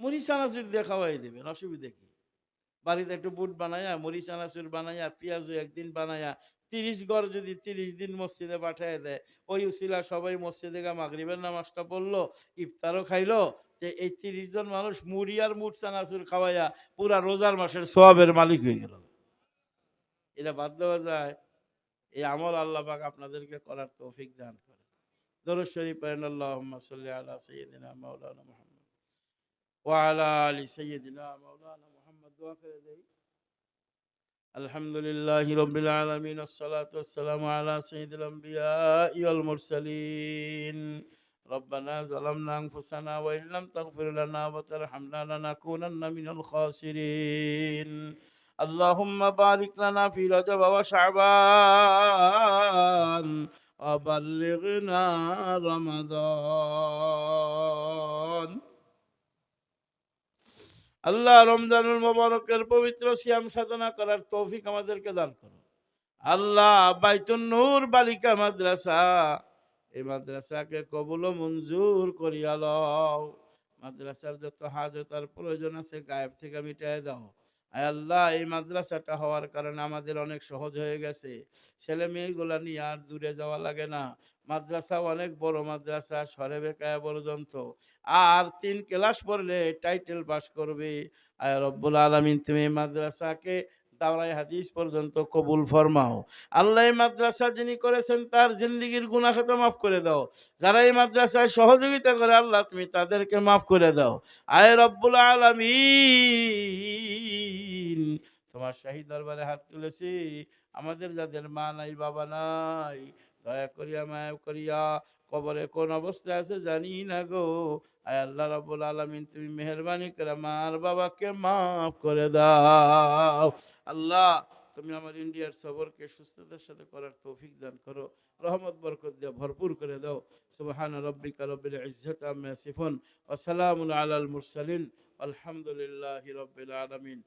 মুড়ি চানাচুর দিয়ে খাওয়াই দেবেন, অসুবিধা কি? বাড়িতে একটু বুট বানায়া মুড়ি চানাচুর বানায়া, পেঁয়াজও একদিন বানায়া, তিরিশ গড় যদি তিরিশ দিন মসজিদে পাঠিয়ে দেয়, ওই উসিলা সবাই মসজিদে গা মাগরিবের নামাজটা পড়ল, ইফতারও খাইলো, যে এই তিরিশ জন মানুষ মুড়ি আর মুট চানাচুর খাওয়াইয়া পুরা রোজার মাসের সোয়াবের মালিক হয়ে গেল। এটা বাদ দেওয়া যায়, এই আমল আল্লাহ পাক আপনাদেরকে করার তৌফিক দান করে দরুদ শরীফ আল্লাহুম্মা সাল্লি আলা সাইয়্যিদিনা মাওলানা মুহাম্মদ। وعلى آل سيدنا مولانا محمد وآخر الحمد لله رب العالمين الصلاة والسلام على سيد الأنبياء والمرسلين ربنا ظلمنا أنفسنا وإن لم تغفر لنا وترحمنا لنكونن من الخاسرين اللهم بارك لنا في رجب وشعبان وبلغنا رمضان আল্লাহ রমজানুল মোবারকের পবিত্র সিয়াম সাধনা করার তৌফিক আমাদেরকে দান করো আল্লাহ বাইতুন বালিকা মাদ্রাসা, এই মাদ্রাসাকে কবুল মঞ্জুর করিয়া লও। মাদ্রাসার যত হাজত আর প্রয়োজন আছে গায়েব থেকে মিটাই দাও। আল্লাহ, এই মাদ্রাসাটা হওয়ার কারণে আমাদের অনেক সহজ হয়ে গেছে। ছেলে মেয়েগুলা নিয়ে আর দূরে যাওয়া লাগে না। মাদ্রাসা অনেক বড় মাদ্রাসা, সরে বেকায়া পর্যন্ত আর তিন ক্লাস পড়লে টাইটেল পাস করবে। আয় রব্বুল আলমিন, তুমি মাদ্রাসাকে দাওরাই হাদিস পর্যন্ত কবুল ফরমাও। আল্লাহ মাদ্রাসা যিনি করেছেন, তার জিন্দিগির গুনাখাতা মাফ করে দাও। যারা এই মাদ্রাসায় সহযোগিতা করে আল্লাহ, তুমি তাদেরকে মাফ করে দাও। আয় রব্বুল আলমিন, তোমার শাহী দরবারে হাত তুলেছি। আমাদের যাদের মা নাই, বাবা নাই দয়া করিয়া মায়া করিয়া কবরে কোন অবস্থায় আছে জানি না গো। আয় আল্লাহ রাব্বুল আলামিন, তুমি মেহরবানি করে মার বাবাকে মাফ করে দাও। আল্লাহ, তুমি আমার ইন্ডিয়ার সবরকে সুস্থতার সাথে করার তৌফিক দান করো। রহমত, বরকত দিয়ে ভরপুর করে দাও। সুবহান রব্বিকা রব্বিল ইজ্জাতি আম্মা ইয়াসিফুন। ওয়া সালামুন আলাল মুরসালিন। আলহামদুলিল্লাহি রাব্বিল আলামিন।